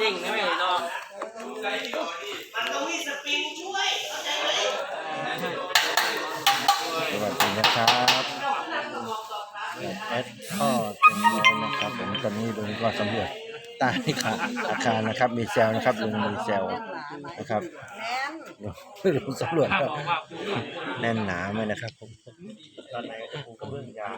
เด้งนะไม่เนาะมันต้องมีสปริงช่วยเข้าใจไหมสวัสดีนะครับแอดข้อเต็มร้อยนะครับผมตอนนี้ลุงก็สำรวจใต้ขาอาคารนะครับ มีเซลล์นะครับลุงมีเซลล์นะครับลุงสำรวจก็แน่นหนาไหมนะครับผม ตอนไหนก็ปูกระเบื้องยาว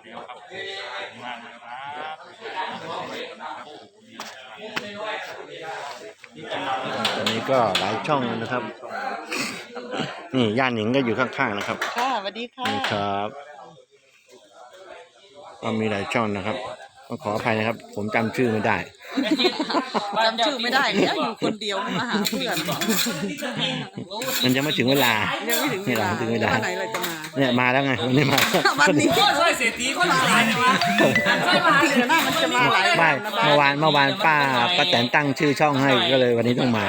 ตอนนี้ก็หลายช่องนะครับ นี่ย่านหนิงก็อยู่ข้างๆนะครับ ค่ะสวัสดีค่ะนี่ครับก็มีหลายช่องนะครับก็ขออภัยนะครับ ผมจำชื่อไม่ได้ จำชื่อไม่ได้เนี่ยอยู่คนเดียวมาหาเพื่อนมันยังไม่ถึงเวลายังไม่ถึงเวลาไม่ถึงเวลาวันไหนเราจะมาเนี่ยมาแล้วไงวันนี้มาวันนี้โอ้ยซอยเศรษฐีคนหลายเลยวะซอยมหาจริงเศรษๆนะฐีมันจะมาหลายไม่วันนะเมื่อวานเมื่อวานป้าป้าแตนตั้งชื่อช่องให้ก็เลยวันนี้ต้องมา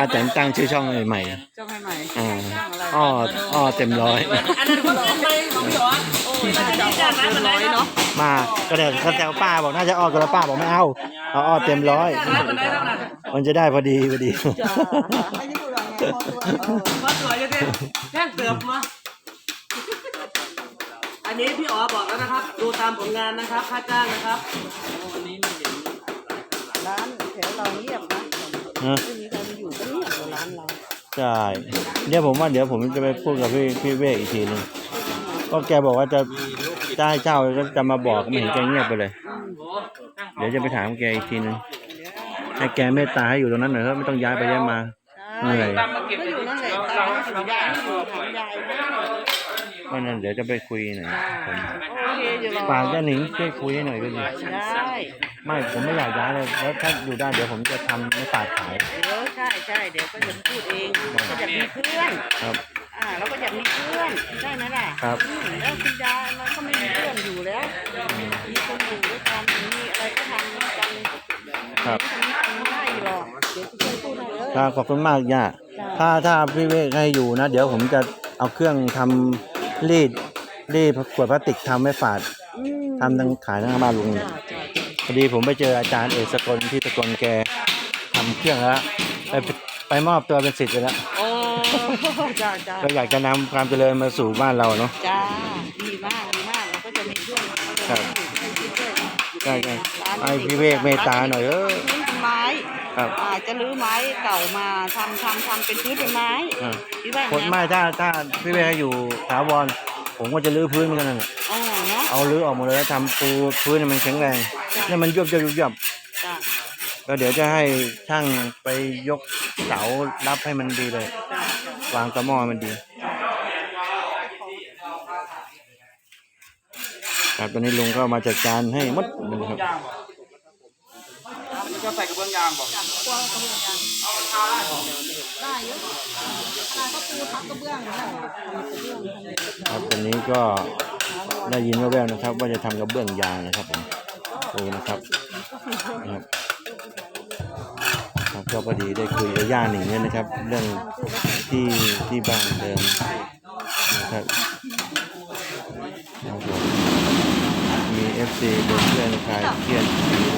ป้าแตนตั้งชื่อช่องใหม่เจ้าใหม่ใหม่ๆอ่าอ้ออ้อเต็มร้อย อันนั้นคนขึ้นไปของพี่อ๋อโอ้ยน่าจะเอาเกินร้อยเนาะมาก็เดี๋ยวเขาแซวป้าบอกน่าจะอ้อกันแล้วป้าบอกไม่เอาเอาอ้อเต็มร้อยมันได้เท่านั้นมันจะได้พอดีพอดีจ้าไม่ได้ดูแลไงพอตัวเออว่าสวยจะได้แท่งเติบมาอันนี้พี่อ๋อบอกแล้วนะครับ ดูตามผลงานนะครับ ค่าจ้างนะครับวันนี้ไม่เห็นร้านแถวเราเงียบนะ ใช่เดี๋ยวผมว่าเดี๋ยวผมจะไปพูดกับพี่พี่เวกอีกทีหนึงก็แกบอกว่าจะได้เจ้าก็จะมาบอกไม่เห็นแกเงียบไปเลย เดี๋ยวจะไปถามแกอีกทีหนึงให้แกเมตตาให้อยู่ตรงนั้นหน่อยเถอะไม่ต้องย้ายไปย้ายมาเหนื่อยก็อยู่นั่นแหละตามถึงยายอยู่ถามยายนะเพราะนั้นเดี๋ยวจะไปคุยหน่อยผมโอเคอยู่รอฝากเจ้าหนิงช่วยคุยให้หน่อยก็ดีได้ไม่ผมไม่อยากย้ายเลยแล้วถ้าอยู่ได้เดี๋ยวผมจะทำไม่ฝากขายเดี๋ยวใช่ใช่เดี๋ยวก็จะพูดเองก็จะมีเพื่อนครับ อ่าเราก็อยากมีเพื่อนใช่ไหมล่ะครับ อืมแล้วคุณยายมันก็ไม่มีเพื่อนอยู่แล้วมีคนอยู่ด้วยกันมีอะไรก็ทำด้วยกันครับทำไม่ได้หรอกเดี๋ยวจะช่วยพูดให้เลย ครับขอบคุณมากย่าจ้ะถ้าถ้าพี่เวกให้อยู่นะ เดี๋ยวผมจะเอาเครื่องทำรีดรีดขวดพลาสติกทำให้ฝาดอืมทำทั้งขายทั้งบ้านลุงจ้ะจ้ะพอดีผมไปเจออาจารย์เอกสกลที่สกลแกทำเครื่องแล้ว ไปไปมอบตัวเป็นศิษย์ไปแล้วโอ้จ้าจ้าก็อยากจะนำความเจริญมาสู่บ้านเราเนาะ จ้าดีมากดีมากเราก็จะมีเพื่อนเราจะครับมีเพื่อนใช่ใช่ร้านให้พี่เวกเมตตาหน่อยเออพื้นเป็นไม้ครับอ่าจะรื้อไม้เก่ามาทำทำทำเป็นพื้นเป็นไม้อ่าคิดว่าคนไม่ถ้าถ้าพี่เวกให้อยู่ถาวรผมก็จะรื้อพื้นเหมือนกันนั่นแหละอ๋อเนาะ เอารื้อออกหมดเลยแล้วทำปูพื้นให้มันแข็งแรงนี่มันยุบยุบยุบยุบจ้า ก็เดี๋ยวจะให้ช่างไปยกเสารับให้มันดีเลย วางตะหม้อมันดีครับตอนนี้ลุงก็มาจัดการให้หมดเลยครับจะใส่กระเบื้องยางบอกได้เยอะได้ก็ปูทับกระเบื้องได้ทำกระเบื้องทำอะครับตอนนี้ก็ได้ยินแว่วๆนะครับ ว่าจะทำกระเบื้องยางนะครับผมดูนะครับนะครับ ก็พอดีได้คุยกับย่าหนิงเนี่ยนะครับ เรื่องที่ที่บ้านเดิมนะครับครับผมมีเอฟซีเป็นเพื่อนคลายเครียด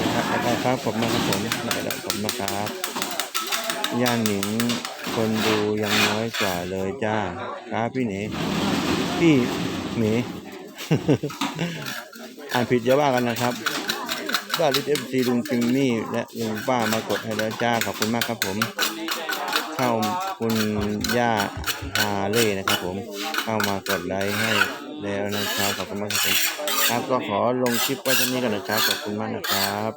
นะครับได้ครับขอบคุณมาครับผมได้ขอบคุณนะครับย่าหนิงคนดูยังน้อยกว่าเลยจ้าครับพี่หนีพี่หมีอ่านผิดอย่าว่ากันนะครับ บ้าลิทเอฟซีลุงจิมมี่และลุงป้ามากดให้แล้วจ้าขอบคุณมากครับผมเข้าคุณย่าฮาเล่นะครับผมเข้ามากดไลค์ให้แล้วนะครับขอบคุณมากครับผมครับก็ขอลงคลิปไว้ที่นี้กันนะครับขอบคุณมากนะครับ